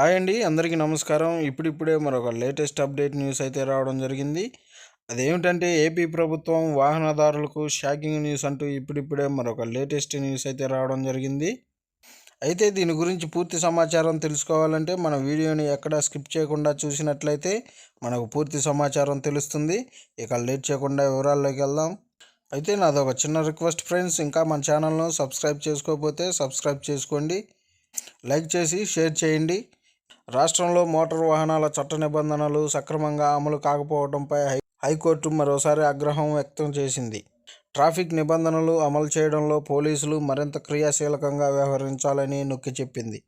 Hi అండి అందరికీ నమస్కారం. ఇప్పుడిప్పుడే మరొక లేటెస్ట్ అప్డేట్ న్యూస్ అయితే రావడం జరిగింది. అదేమిటంటే ఏపీ ప్రభుత్వం వాహనదారులకు షాకింగ్ న్యూస్ అంటూ ఇప్పుడిప్పుడే మరొక లేటెస్ట్ న్యూస్ అయితే రావడం జరిగింది. అయితే దీని గురించి పూర్తి సమాచారం తెలుసుకోవాలంటే మన వీడియోని ఎక్కడ స్కిప్ చేయకుండా చూసినట్లయితే మనకు పూర్తి సమాచారం తెలుస్తుంది. ఇక లేట్ చేయకుండా వివరాల్లోకి వెళ్దాం. అయితే నాది ఒక చిన్న రిక్వెస్ట్ ఫ్రెండ్స్. ఇంకా మన ఛానల్ను సబ్స్క్రైబ్ చేసుకోకపోతే సబ్స్క్రైబ్ చేసుకోండి. లైక్ చేసి షేర్ చేయండి. రాష్ట్రంలో మోటారు వాహనాల చట్ట నిబంధనలు సక్రమంగా అమలు కాకపోవడంపై హై హైకోర్టు మరోసారి ఆగ్రహం వ్యక్తం చేసింది. ట్రాఫిక్ నిబంధనలు అమలు చేయడంలో పోలీసులు మరింత క్రియాశీలకంగా వ్యవహరించాలని నొక్కి చెప్పింది.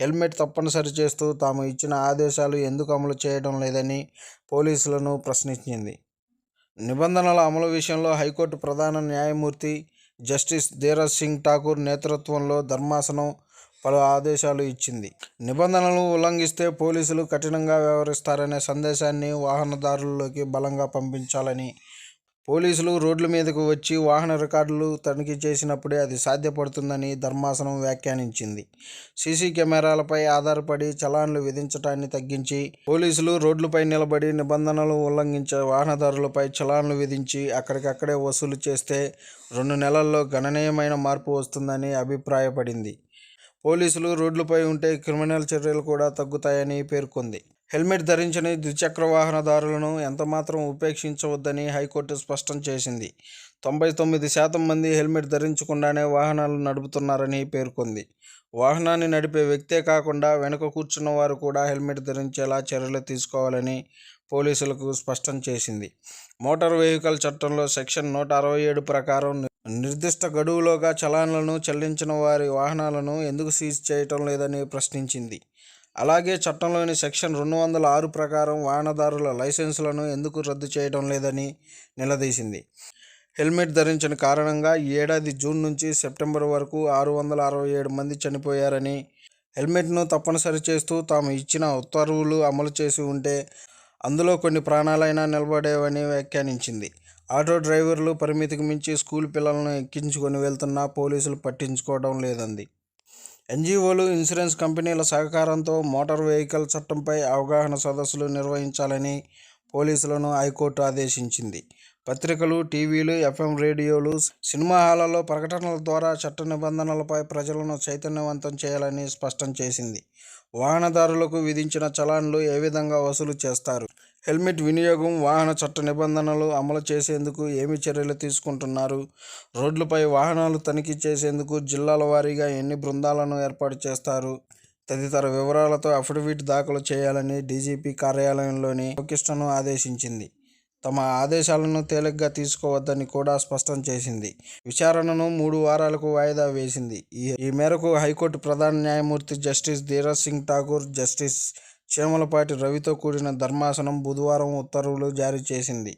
హెల్మెట్ తప్పనిసరి చేస్తూ తాము ఇచ్చిన ఆదేశాలు ఎందుకు అమలు చేయడం లేదని పోలీసులను ప్రశ్నించింది. నిబంధనల అమలు విషయంలో హైకోర్టు ప్రధాన న్యాయమూర్తి జస్టిస్ ధీరజ్ సింగ్ ఠాకూర్ నేతృత్వంలో ధర్మాసనం పలు ఆదేశాలు ఇచ్చింది. నిబంధనలు ఉల్లంఘిస్తే పోలీసులు కఠినంగా వ్యవహరిస్తారనే సందేశాన్ని వాహనదారుల్లోకి బలంగా పంపించాలని పోలీసులు రోడ్ల మీదకు వచ్చి వాహన రికార్డులు తనిఖీ చేసినప్పుడే అది సాధ్యపడుతుందని ధర్మాసనం వ్యాఖ్యానించింది. సీసీ కెమెరాలపై ఆధారపడి చలాన్లు విధించడాన్ని తగ్గించి పోలీసులు రోడ్లపై నిలబడి నిబంధనలు ఉల్లంఘించే వాహనదారులపై చలాన్లు విధించి అక్కడికక్కడే వసూలు చేస్తే రెండు నెలల్లో గణనీయమైన మార్పు వస్తుందని అభిప్రాయపడింది. పోలీసులు రోడ్లపై ఉంటే క్రిమినల్ చర్యలు కూడా తగ్గుతాయని పేర్కొంది. హెల్మెట్ ధరించని ద్విచక్ర వాహనదారులను ఎంతమాత్రం ఉపేక్షించవద్దని హైకోర్టు స్పష్టం చేసింది. తొంభై తొమ్మిది శాతం మంది హెల్మెట్ ధరించకుండానే వాహనాలు నడుపుతున్నారని పేర్కొంది. వాహనాన్ని నడిపే వ్యక్తే కాకుండా వెనుక కూర్చున్న వారు కూడా హెల్మెట్ ధరించేలా చర్యలు తీసుకోవాలని పోలీసులకు స్పష్టం చేసింది. మోటార్ వెహికల్ చట్టంలో సెక్షన్ నూట అరవై ఏడు ప్రకారం నిర్దిష్ట గడువులోగా చలాన్లను చెల్లించిన వారి వాహనాలను ఎందుకు సీజ్ చేయటం లేదని ప్రశ్నించింది. అలాగే చట్టంలోని సెక్షన్ రెండు వందల ఆరు ప్రకారం వాహనదారుల లైసెన్సులను ఎందుకు రద్దు చేయడం లేదని నిలదీసింది. హెల్మెట్ ధరించిన కారణంగా ఈ ఏడాది జూన్ నుంచి సెప్టెంబర్ వరకు ఆరు వందల అరవై ఏడు మంది చనిపోయారని హెల్మెట్ను తప్పనిసరి చేస్తూ తాము ఇచ్చిన ఉత్తర్వులు అమలు చేసి ఉంటే అందులో కొన్ని ప్రాణాలైనా నిలబడేవని వ్యాఖ్యానించింది. ఆటో డ్రైవర్లు పరిమితికి మించి స్కూల్ పిల్లలను ఎక్కించుకొని వెళ్తున్నా పోలీసులు పట్టించుకోవడం లేదంది. ఎన్జిఓలు ఇన్సూరెన్స్ కంపెనీల సహకారంతో మోటార్ వెహికల్ చట్టంపై అవగాహన సదస్సులు నిర్వహించాలని పోలీసులను హైకోర్టు ఆదేశించింది. పత్రికలు టీవీలు ఎఫ్ఎం రేడియోలు సినిమా హాళ్ళలో ప్రకటనల ద్వారా చట్ట నిబంధనలపై ప్రజలను చైతన్యవంతం చేయాలని స్పష్టం చేసింది. వాహనదారులకు విధించిన చలాన్లు ఏ విధంగా వసూలు చేస్తారు? హెల్మెట్ వినియోగం వాహన చట్ట నిబంధనలు అమలు చేసేందుకు ఏమి చర్యలు తీసుకుంటున్నారు? రోడ్లపై వాహనాలు తనిఖీ చేసేందుకు జిల్లాల వారీగా ఎన్ని బృందాలను ఏర్పాటు చేస్తారు? తదితర వివరాలతో అఫిడవిట్ దాఖలు చేయాలని డీజీపీ కార్యాలయంలోని లోకిష్టను ఆదేశించింది. తమ ఆదేశాలను తేలిగ్గా తీసుకోవద్దని కూడా స్పష్టం చేసింది. విచారణను మూడు వారాలకు వాయిదా వేసింది. ఈ మేరకు హైకోర్టు ప్రధాన న్యాయమూర్తి జస్టిస్ ధీరజ్ సింగ్ ఠాకూర్ జస్టిస్ చేమలపాటి రవితో కూడిన ధర్మాసనం బుధవారం ఉత్తర్వులు జారీ చేసింది.